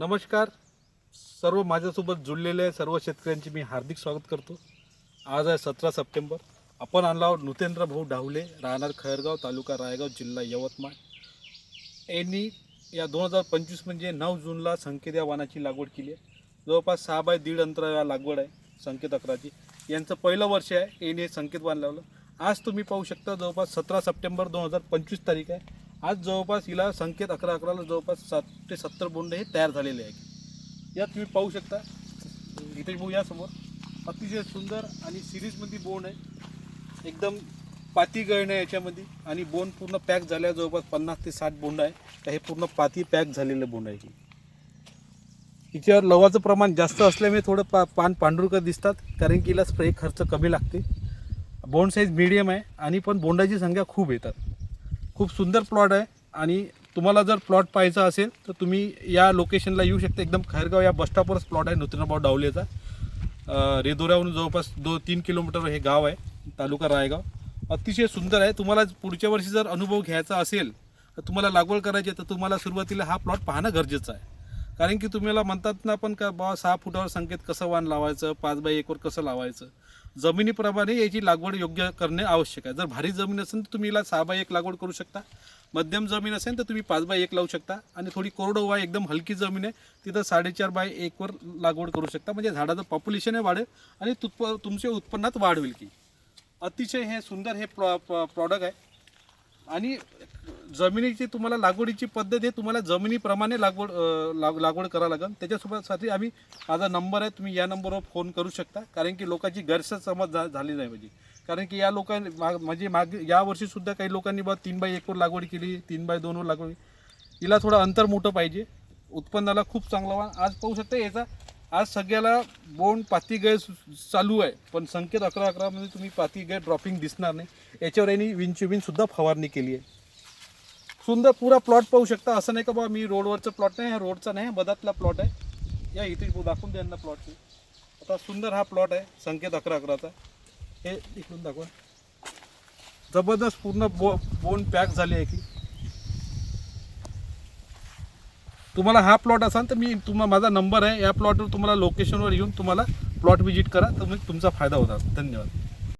नमस्कार. सर्व माझ्यासोबत जुळलेले सर्व शेतकऱ्यांचे मी हार्दिक स्वागत करतो. आज आहे सतरा सप्टेंबर. आपण आणला आहोत नृतेंद्र भाऊ डावले राहणार खैरगाव तालुका रायगाव जिल्हा यवतमाळ. यांनी या दोन हजार पंचवीस म्हणजे नऊ जूनला संकेत या वाहनाची लागवड केली आहे. जवळपास सहा बाय दीड अंतरा या लागवड आहे संकेत अकराची. यांचं पहिलं वर्ष आहे. यांनी संकेत वाहन लावलं आज तुम्ही पाहू शकता जवळपास सतरा सप्टेंबर दोन हजार पंचवीस तारीख आहे. आज जवळपास हिला संकेत अकरा अकराला जवळपास सात ते सत्तर बोंड हे तयार झालेले आहे यात तुम्ही पाहू शकता इथे भाऊ यासमोर. अतिशय सुंदर आणि सिरीजमध्ये बोंड आहे. एकदम पाती गळणे याच्यामध्ये आणि बोंड पूर्ण पॅक झाल्या जवळपास पन्नास ते साठ बोंड आहे. तर हे पूर्ण पाती पॅक झालेलं बोंड आहे हिच्यावर लवाचं प्रमाण जास्त असल्यामुळे थोडं पा पान पांढुरकर दिसतात कारण की हिला स्प्रे खर्च कमी लागते. बोंड साईज मिडियम आहे आणि पण बोंडाची संख्या खूप येतात. खूप सुंदर प्लॉट आहे आणि तुम्हाला जर प्लॉट पाहायचा असेल तर तुम्ही या लोकेशनला येऊ शकता. एकदम खैरगाव या बसस्टॉपवरच प्लॉट आहे नूतनभाऊ डावलेचा. रेदोऱ्यावरून रेदोऱ्याहून जवळपास दो तीन किलोमीटर हे गाव आहे तालुका रायगाव. अतिशय सुंदर आहे. तुम्हाला पुढच्या वर्षी जर अनुभव घ्यायचा असेल तर तुम्हाला लागवड करायची आहे तर तुम्हाला सुरुवातीला हा प्लॉट पाहणं गरजेचं आहे. कारण की तुम्हाला म्हणतात ना पण का बाबा सहा फुटावर संकेत कसं वाण लावायचं पाच बाय एकवर कसं लावायचं? जमिनीप्रमाणे याची लागवड योग्य करणे आवश्यक आहे. जर भारी जमीन असेल तर तुम्ही याला सहा बाय एक लागवड करू शकता. मध्यम जमीन असेल तर तुम्ही पाच बाय एक लावू शकता. आणि थोडी कोरडवाह एकदम हलकी जमीन आहे तिथं साडेचार बाय एकवर लागवड करू शकता. म्हणजे झाडाचं पॉप्युलेशन वाढेल आणि तुत्प तुमच्या उत्पन्नात वाढ होईल की. अतिशय हे सुंदर हे प्रॉ प्रॉडक्ट आहे. आणि जमिनीची तुम्हाला लागवडीची पद्धत हे तुम्हाला जमिनीप्रमाणे लागवड लाग लागवड करावं लागेल त्याच्यासोबतसाठी आम्ही माझा नंबर आहे तुम्ही या नंबरवर फोन करू शकता. कारण की लोकांची गैरसमज झा झाली नाही म्हणजे. कारण की या लोकांनी म्हणजे माग यावर्षीसुद्धा काही लोकांनी बा तीन बाय एकवर लागवड केली तीन बाय दोनवर लागवड हिला थोडं अंतर मोठं पाहिजे. उत्पन्नाला खूप चांगला वा आज पाहू शकता याचा आज सगळ्याला बोंड पाती गैर चालू आहे. पण संकेत अकरा अकरामध्ये तुम्ही पाती गैर ड्रॉपिंग दिसणार नाही. याच्यावर यांनी विंचुबिनसुद्धा फवारणी केली आहे सुंदर पुरा प्लॉट पाहू शकता. असं नाही का बाबा मी रोडवरचं प्लॉट नाही हा रोडचा नाही हा बदातला प्लॉट आहे. या इथे दाखवून द्या ना प्लॉट आता सुंदर हा प्लॉट आहे संकेत अकरा अकराचा. हे इकडून दाखवा. जबरदस्त पूर्ण बो बोन पॅक झाली आहे की. तुम्हाला हा प्लॉट असाल तर मी तुम्हाला माझा नंबर आहे. या प्लॉटवर तुम्हाला लोकेशनवर येऊन तुम्हाला प्लॉट व्हिजिट करा. तर तुमचा फायदा होणार. धन्यवाद.